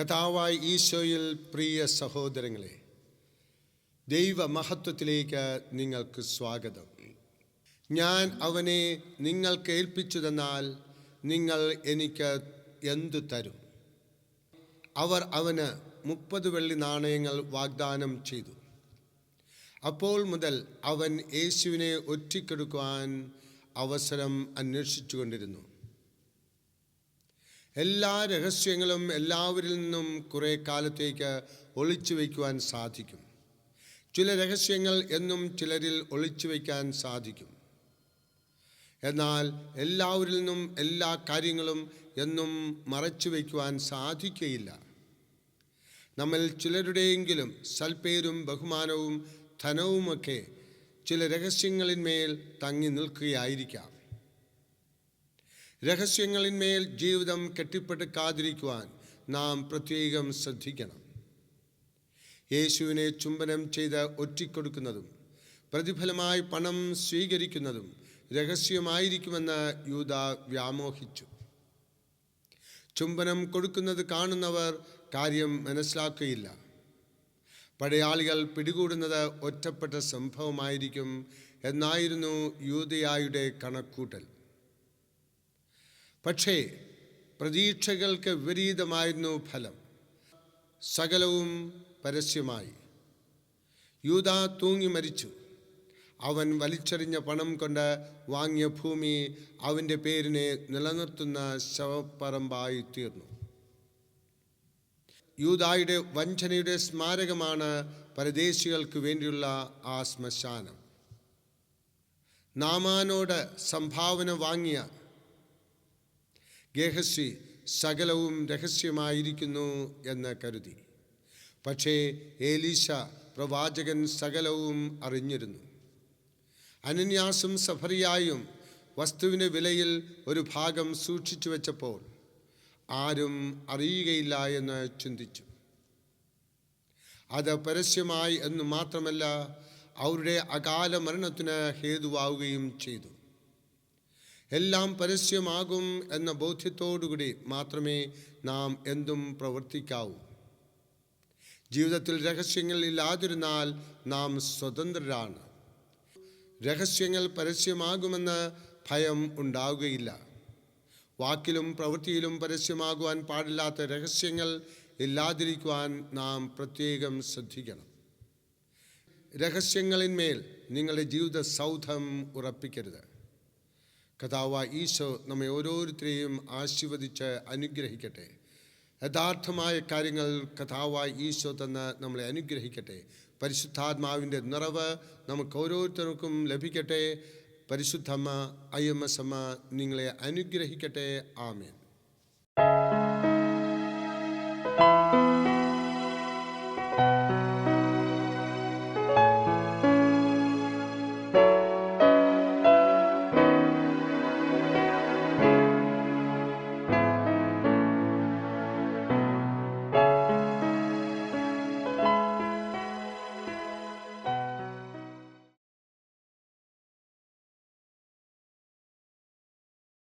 കഥാവായി ഈശോയിൽ പ്രിയ സഹോദരങ്ങളെ ദൈവമഹത്വത്തിലേക്ക് നിങ്ങൾക്ക് സ്വാഗതം. ഞാൻ അവനെ നിങ്ങൾക്ക് ഏൽപ്പിച്ചു തന്നാൽ നിങ്ങൾ എനിക്ക് എന്തു തരും? അവർ അവന് മുപ്പത് വെള്ളി നാണയങ്ങൾ വാഗ്ദാനം ചെയ്തു. അപ്പോൾ മുതൽ അവൻ യേശുവിനെ ഒറ്റിക്കെടുക്കുവാൻ അവസരം അന്വേഷിച്ചുകൊണ്ടിരുന്നു. എല്ലാ രഹസ്യങ്ങളും എല്ലാവരിൽ നിന്നും കുറേ കാലത്തേക്ക് ഒളിച്ചു വയ്ക്കുവാൻ സാധിക്കും. ചില രഹസ്യങ്ങൾ എന്നും ചിലരിൽ ഒളിച്ചു വയ്ക്കാൻ സാധിക്കും. എന്നാൽ എല്ലാവരിൽ നിന്നും എല്ലാ കാര്യങ്ങളും എന്നും മറച്ചു വയ്ക്കുവാൻ സാധിക്കുകയില്ല നമ്മൾ ചിലരുടെയെങ്കിലും സൽപ്പേരും ബഹുമാനവും ധനവുമൊക്കെ ചില രഹസ്യങ്ങളിന്മേൽ തങ്ങി നിൽക്കുകയായിരിക്കാം. രഹസ്യങ്ങളിന്മേൽ ജീവിതം കെട്ടിപ്പടുക്കാതിരിക്കുവാൻ നാം പ്രത്യേകം ശ്രദ്ധിക്കണം. യേശുവിനെ ചുംബനം ചെയ്ത് ഒറ്റിക്കൊടുക്കുന്നതും പ്രതിഫലമായി പണം സ്വീകരിക്കുന്നതും രഹസ്യമായിരിക്കുമെന്ന് യൂത വ്യാമോഹിച്ചു. ചുംബനം കൊടുക്കുന്നത് കാണുന്നവർ കാര്യം മനസ്സിലാക്കുകയില്ല. പടയാളികൾ പിടികൂടുന്നത് ഒറ്റപ്പെട്ട സംഭവമായിരിക്കും എന്നായിരുന്നു യൂതയായുടെ കണക്കൂട്ടൽ. പക്ഷേ പ്രതീക്ഷകൾക്ക് വിപരീതമായിരുന്നു ഫലം. സകലവും പരസ്യമായി. യൂത തൂങ്ങി മരിച്ചു. അവൻ വലിച്ചെറിഞ്ഞ പണം കൊണ്ട് വാങ്ങിയ ഭൂമി അവന്റെ പേരിനെ നിലനിർത്തുന്ന ശവപ്പറമ്പായി തീർന്നു. യൂതായുടെ വഞ്ചനയുടെ സ്മാരകമാണ് പരദേശികൾക്ക് വേണ്ടിയുള്ള ആ ശ്മശാനം. നാമാനോട് സംഭാവന വാങ്ങിയ ഗേഹസി സകലവും രഹസ്യമായിരിക്കുന്നു എന്ന് കരുതി. പക്ഷേ ഏലീശ പ്രവാചകൻ സകലവും അറിഞ്ഞിരുന്നു. അനന്യാസും സഫറിയായും വസ്തുവിന്റെ വിലയിൽ ഒരു ഭാഗം സൂക്ഷിച്ചു വെച്ചപ്പോൾ ആരും അറിയുകയില്ല എന്ന് ചിന്തിച്ചു. അത് പരസ്യമായി എന്ന് മാത്രമല്ല അവരുടെ അകാല മരണത്തിന് ഹേതുവാവുകയും ചെയ്തു. എല്ലാം പരസ്യമാകും എന്ന ബോധ്യത്തോടുകൂടി മാത്രമേ നാം എന്തും പ്രവർത്തിക്കാവൂ. ജീവിതത്തിൽ രഹസ്യങ്ങൾ ഇല്ലാതിരുന്നാൽ നാം സ്വതന്ത്രരാണ്. രഹസ്യങ്ങൾ പരസ്യമാകുമെന്ന് ഭയം ഉണ്ടാവുകയില്ല. വാക്കിലും പ്രവൃത്തിയിലും പരസ്യമാകുവാൻ പാടില്ലാത്ത രഹസ്യങ്ങൾ ഇല്ലാതിരിക്കുവാൻ നാം പ്രത്യേകം ശ്രദ്ധിക്കണം. രഹസ്യങ്ങളിന്മേൽ നിങ്ങളുടെ ജീവിത സൗധം ഉറപ്പിക്കരുത്. കഥാവ ഈശോ നമ്മെ ഓരോരുത്തരെയും ആശീർവദിച്ച് അനുഗ്രഹിക്കട്ടെ. യഥാർത്ഥമായ കാര്യങ്ങൾ കഥാവായി ഈശോ തന്ന് നമ്മളെ അനുഗ്രഹിക്കട്ടെ. പരിശുദ്ധാത്മാവിന്റെ നിറവ് നമുക്ക് ഓരോരുത്തർക്കും ലഭിക്കട്ടെ. പരിശുദ്ധമ്മ അയ്യമ്മ സമ്മ എസ് നിങ്ങളെ അനുഗ്രഹിക്കട്ടെ. ആമേൻ.